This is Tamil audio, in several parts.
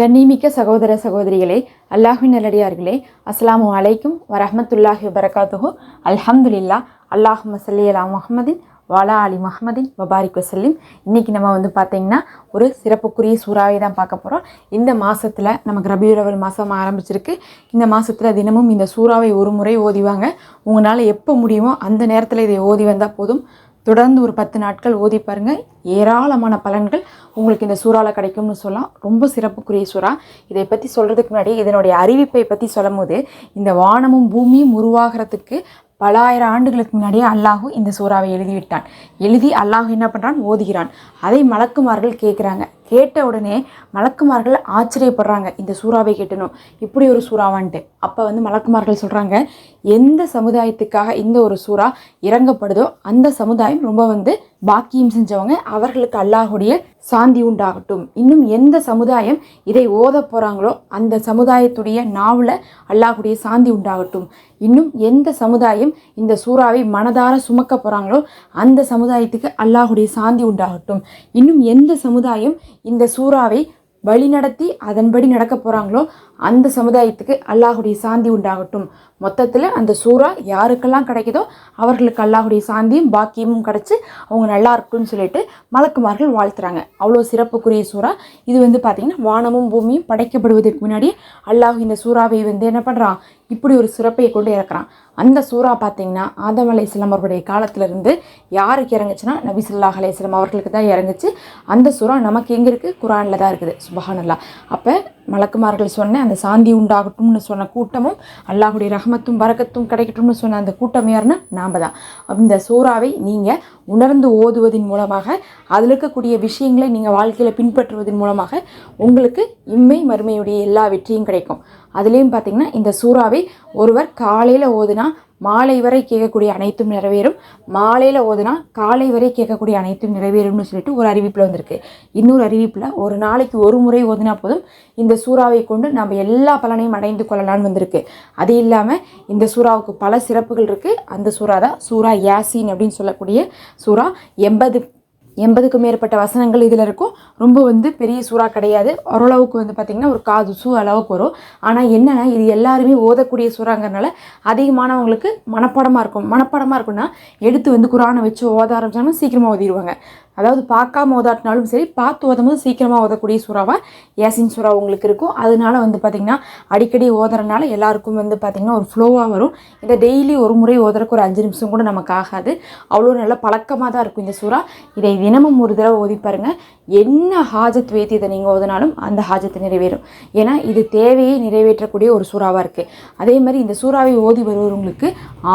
கண்ணிமிக்க சகோதர சகோதரிகளே அல்லாஹின் நல்லடியார்களே அஸ்ஸலாமு அலைக்கும் வரஹமத்துல்லாஹி வபரகாத்துஹு. அல்ஹம்துலில்லா அல்லாஹும்ம அல்லாஹ் அலா முஹம்மதின் வாலா அலி முஹம்மதின் வபாரிக் வசல்லிம். இன்றைக்கி நம்ம வந்து பார்த்தீங்கன்னா ஒரு சிறப்புக்குரிய சூறாவை தான் பார்க்க போகிறோம் இந்த மாதத்தில் நமக்கு ரபியுரவல் மாதம் ஆரம்பிச்சிருக்கு. இந்த மாதத்தில் தினமும் இந்த சூறாவை ஒரு முறை ஓதிவாங்க. உங்களால் எப்போ முடியுமோ அந்த நேரத்தில் இதை ஓதி வந்தால் போதும். தொடர்ந்து ஒரு பத்து நாட்கள் ஓதி பாருங்கள் ஏராளமான பலன்கள் உங்களுக்கு இந்த சூறாவில் கிடைக்கும்னு சொல்லலாம். ரொம்ப சிறப்புக்குரிய சூறா. இதை பற்றி சொல்கிறதுக்கு முன்னாடி இதனுடைய அறிவிப்பை பற்றி சொல்லும் போது இந்த வானமும் பூமியும் உருவாகிறதுக்கு பல ஆயிரம் ஆண்டுகளுக்கு முன்னாடியே அல்லாஹு இந்த சூறாவை எழுதிவிட்டான். எழுதி அல்லாஹு என்ன பண்ணுறான் ஓதுகிறான். அதை மலக்குமார்கள் கேட்குறாங்க. கேட்ட உடனே மலக்குமார்கள் ஆச்சரியப்படுறாங்க. இந்த சூறாவை கேட்டணும் இப்படி ஒரு சூறாவான்ட்டு. அப்போ வந்து மலக்குமார்கள் சொல்கிறாங்க எந்த சமுதாயத்துக்காக இந்த ஒரு சூறா இறங்கப்படுதோ அந்த சமுதாயம் ரொம்ப வந்து பாக்கியம் செஞ்சவங்க அவர்களுக்கு அல்லாஹுடைய சாந்தி உண்டாகட்டும். இன்னும் எந்த சமுதாயம் இதை ஓத போகிறாங்களோ அந்த சமுதாயத்துடைய நாவில் அல்லாஹுடைய சாந்தி உண்டாகட்டும். இன்னும் எந்த சமுதாயம் இந்த சூறாவை மனதார சுமக்க போகிறாங்களோ அந்த சமுதாயத்துக்கு அல்லாஹுடைய சாந்தி உண்டாகட்டும். இன்னும் எந்த சமுதாயம் இந்த சூறாவை வழிநடத்தி அதன்படி நடக்க போகிறாங்களோ அந்த சமுதாயத்துக்கு அல்லாஹுடைய சாந்தி உண்டாகட்டும். மொத்தத்தில் அந்த சூறா யாருக்கெல்லாம் கிடைக்குதோ அவர்களுக்கு அல்லாஹுடைய சாந்தியும் பாக்கியமும் கிடச்சி அவங்க நல்லா இருக்கும்னு சொல்லிட்டு மலக்குமார்கள் வாழ்த்துறாங்க. அவ்வளோ சிறப்புக்குரிய சூறா. இது வந்து பார்த்திங்கன்னா வானமும் பூமியும் படைக்கப்படுவதற்கு முன்னாடி அல்லாஹ் இந்த சூறாவை வந்து என்ன பண்ணுறான் இப்படி ஒரு சிறப்பை கொண்டு இறக்குறான். அந்த சூறா பார்த்தீங்கன்னா ஆதம் அலையாம் அவருடைய காலத்திலிருந்து யாருக்கு இறங்குச்சுன்னா நபி அலையம் அவர்களுக்கு தான் இறங்குச்சு. அந்த சூறா நமக்கு எங்கே இருக்குது குரானில் தான் இருக்குது. சுபஹானல்லா. அப்போ மலக்குமார்கள் சொன்ன அந்த சாந்தி உண்டாகட்டும்னு சொன்ன கூட்டமும் அல்லாஹுடைய ரஹமத்தும் வரக்கத்தும் கிடைக்கட்டும்னு சொன்ன அந்த கூட்டம் யாருன்னா நாம் தான் இந்த சூறாவை நீங்கள் உணர்ந்து ஓதுவதன் மூலமாக அதில் இருக்கக்கூடிய விஷயங்களை நீங்கள் வாழ்க்கையில் பின்பற்றுவதன் மூலமாக உங்களுக்கு இம்மை மறுமையுடைய எல்லா வெற்றியும் கிடைக்கும். அதுலேயும் பார்த்தீங்கன்னா இந்த சூறாவை ஒருவர் காலையில் ஓதுனா மாலை வரை கேட்கக்கூடிய அனைத்தும் நிறைவேறும். மாலையில் ஓதுனா காலை வரை கேட்கக்கூடிய அனைத்தும் நிறைவேறும்னு சொல்லிட்டு ஒரு அறிவிப்பில் வந்திருக்கு. இன்னொரு அறிவிப்பில் ஒரு நாளைக்கு ஒரு முறை ஓதுனா போதும். இந்த சூறாவை கொண்டு நம்ம எல்லா பலனையும் அடைந்து கொள்ளலாம்னு வந்திருக்கு. அது இல்லாமல் இந்த சூறாவுக்கு பல சிறப்புகள் இருக்குது அந்த சூறா தான் சூறா யாசின் அப்படின்னு சொல்லக்கூடிய சூறா. எண்பது எண்பதுக்கும் மேற்பட்ட வசனங்கள் இதில் இருக்கும். ரொம்ப வந்து பெரிய சூறா கிடையாது. ஓரளவுக்கு வந்து பார்த்திங்கன்னா ஒரு காது சூ அளவுக்கு வரும். ஆனால் என்னென்னா இது எல்லாருமே ஓதக்கூடிய சூறாங்கிறனால அதிகமானவங்களுக்கு மனப்பாடமாக இருக்கும். மனப்பாடமாக இருக்குன்னா எடுத்து வந்து குரானை வச்சு ஓத ஆரம்பிச்சாங்கன்னா சீக்கிரமாக ஓதிடுவாங்க. அதாவது பார்க்காம ஓதாட்டினாலும் சரி பார்த்து ஓதும் போது சீக்கிரமாக ஓதக்கூடிய சூறாவாக ஏசின் சூறா உங்களுக்கு இருக்கும். அதனால வந்து பார்த்திங்கன்னா அடிக்கடி ஓதுறனால எல்லாருக்கும் வந்து பார்த்திங்கன்னா ஒரு ஃப்ளோவாக வரும். இந்த டெய்லி ஒரு முறை ஓதுறதுக்கு ஒரு அஞ்சு நிமிஷம் கூட நமக்கு ஆகாது. அவ்வளோ நல்ல பழக்கமாக தான் இருக்கும் இந்த சூறா. இதை தினமும் ஒரு தடவை ஓதி பாருங்கள் என்ன ஹாஜத் வைத்து இதை நீங்கள் ஓதினாலும் அந்த ஹாஜத்தை நிறைவேறும். ஏன்னா இது தேவையை நிறைவேற்றக்கூடிய ஒரு சூறாவாக இருக்குது அதே மாதிரி இந்த சூறாவை ஓதி வருவவங்களுக்கு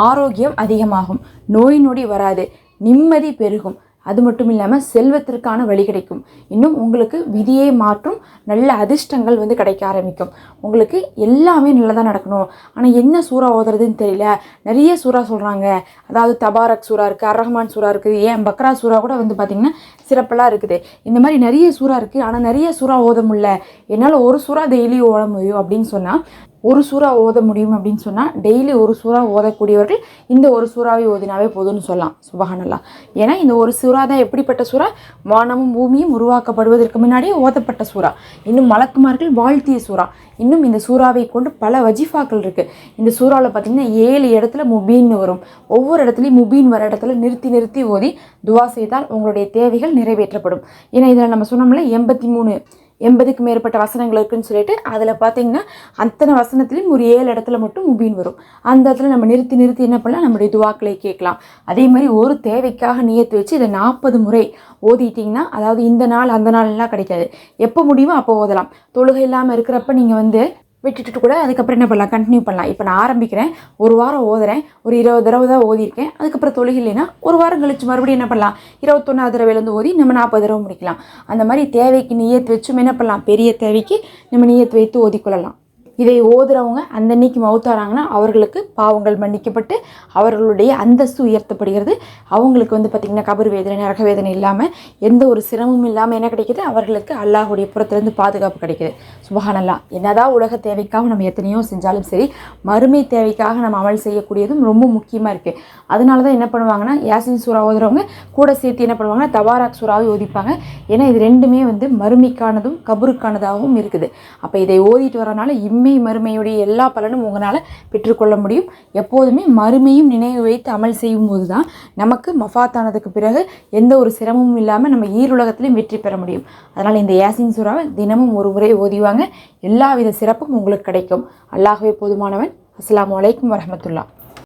ஆரோக்கியம் அதிகமாகும். நோய் நொடி வராது. நிம்மதி பெருகும். அது மட்டும் இல்லாமல் செல்வத்திற்கான வழி கிடைக்கும். இன்னும் உங்களுக்கு விதியை மாற்றும் நல்ல அதிர்ஷ்டங்கள் வந்து கிடைக்க ஆரம்பிக்கும். உங்களுக்கு எல்லாமே நல்லதாக நடக்கணும். ஆனால் என்ன சூறா ஓதுறதுன்னு தெரியல. நிறைய சூறா சொல்கிறாங்க அதாவது தபாரக் சூறா இருக்குது அரஹ்மான் சூறா இருக்குது ஏன் பக்ரா சூறா கூட வந்து பார்த்திங்கன்னா சிறப்பெல்லாம் இருக்குது. இந்த மாதிரி நிறைய சூறா இருக்குது ஆனால் நிறைய சூறா ஓத முடியல. என்னால் ஒரு சூறா டெய்லி ஓட முடியும் அப்படின்னு சொன்னால் ஒரு சூறா ஓத முடியும் அப்படின்னு சொன்னால் டெய்லி ஒரு சூறா ஓதக்கூடியவர்கள் இந்த ஒரு சூறாவை ஓதினாவே போதும்னு சொல்லலாம். சுபஹானல்லா ஏன்னா இந்த ஒரு சூறா தான் எப்படிப்பட்ட சூறா? வானமும் பூமியும் உருவாக்கப்படுவதற்கு முன்னாடியே ஓதப்பட்ட சூறா. இன்னும் மலக்குமார்கள் வாழ்த்திய சூறா. இன்னும் இந்த சூறாவை கொண்டு பல வஜிஃபாக்கள் இருக்குது இந்த சூறாவில் பார்த்திங்கன்னா ஏழு இடத்துல முபீன்னு வரும். ஒவ்வொரு இடத்துலையும் முபீன் வர இடத்துல நிறுத்தி நிறுத்தி ஓதி துவா செய்தால் உங்களுடைய தேவைகள் நிறைவேற்றப்படும். ஏன்னா இதில் நம்ம சொன்னோம்ல எண்பத்தி மூணு எண்பதுக்கு மேற்பட்ட வசனங்கள் இருக்குன்னு சொல்லிட்டு அதில் பார்த்தீங்கன்னா அத்தனை வசனத்துலேயும் ஒரு ஏழு இடத்துல மட்டும் முபீன் வரும். அந்த இடத்துல நம்ம நிறுத்தி நிறுத்தி என்ன பண்ணலாம்? நம்மளுடைய துவாக்களை கேட்கலாம். அதே மாதிரி ஒரு தேவைக்காக நியத்து வச்சு இதை நாற்பது முறை ஓதிட்டிங்கன்னா அதாவது இந்த நாள் அந்த நாள்லாம் கிடைக்காது. எப்போ முடியுமோ அப்போ ஓதலாம். தொழுகை இல்லாமல் இருக்கிறப்ப நீங்கள் வந்து விட்டுட்டு கூட அதுக்கப்புறம் என்ன பண்ணலாம்? கண்டினியூ பண்ணலாம். இப்போ நான் ஆரம்பிக்கிறேன். ஒரு வாரம் ஓதுறேன். ஒரு இருபது தடவை தான் ஓதியிருக்கேன். அதுக்கப்புறம் தொழுகில்லைன்னா ஒரு வாரம் கழிச்சு மறுபடியும் என்ன பண்ணலாம்? இருபத்தொன்னாவது தடவையிலேருந்து ஓதி நம்ம நாற்பது தடவை முடிக்கலாம். அந்த மாதிரி தேவைக்கு நீயத்து வச்சும் என்ன பண்ணலாம்? பெரிய தேவைக்கு நம்ம நீயத்து வைத்து ஓதிக்கொள்ளலாம். இதை ஓதுறவங்க அந்த அன்னைக்கு மவுத்தாராங்கன்னா அவர்களுக்கு பாவங்கள் மன்னிக்கப்பட்டு அவர்களுடைய அந்தஸ்து உயர்த்தப்படுகிறது. அவங்களுக்கு வந்து பார்த்திங்கன்னா கபர் வேதனை நரக வேதனை இல்லாமல் எந்த ஒரு சிரமமும் இல்லாமல் என்ன கிடைக்கிது? அவர்களுக்கு அல்லாஹுடைய புறத்துலேருந்து பாதுகாப்பு கிடைக்கிது. சுபஹானல்லா. என்னதான் உலக தேவைக்காக நம்ம எத்தனையோ செஞ்சாலும் சரி மறுமை தேவைக்காக நம்ம அமல் செய்யக்கூடியதும் ரொம்ப முக்கியமாக இருக்குது அதனால தான் என்ன பண்ணுவாங்கன்னா யாசின் சூறா ஓதுறவங்க கூட சேர்த்து என்ன பண்ணுவாங்கன்னா தபாராக் சூறாவை ஓதிப்பாங்க. ஏன்னா இது ரெண்டுமே வந்து மறுமைக்கானதும் கபருக்கானதாகவும் இருக்குது. அப்போ இதை ஓதிட்டு வரனால இம்மை மறுமையுடைய எல்லா பலனும் உங்களால் பெற்றுக்கொள்ள முடியும். எப்போதுமே மறுமையும் நினைவு வைத்து அமல் செய்யும் போது தான் நமக்கு மஃபாத்தானதுக்கு பிறகு எந்த ஒரு சிரமமும் இல்லாமல் நம்ம ஈருலகத்திலையும் வெற்றி பெற முடியும். அதனால் இந்த யாசின் சூறாவை தினமும் ஒரு முறை ஓதிவாங்க எல்லா வித சிறப்பும் உங்களுக்கு கிடைக்கும். அல்லாஹ்வே போதுமானவன். அஸ்லாம் அலைக்கும் வரமத்துல்லா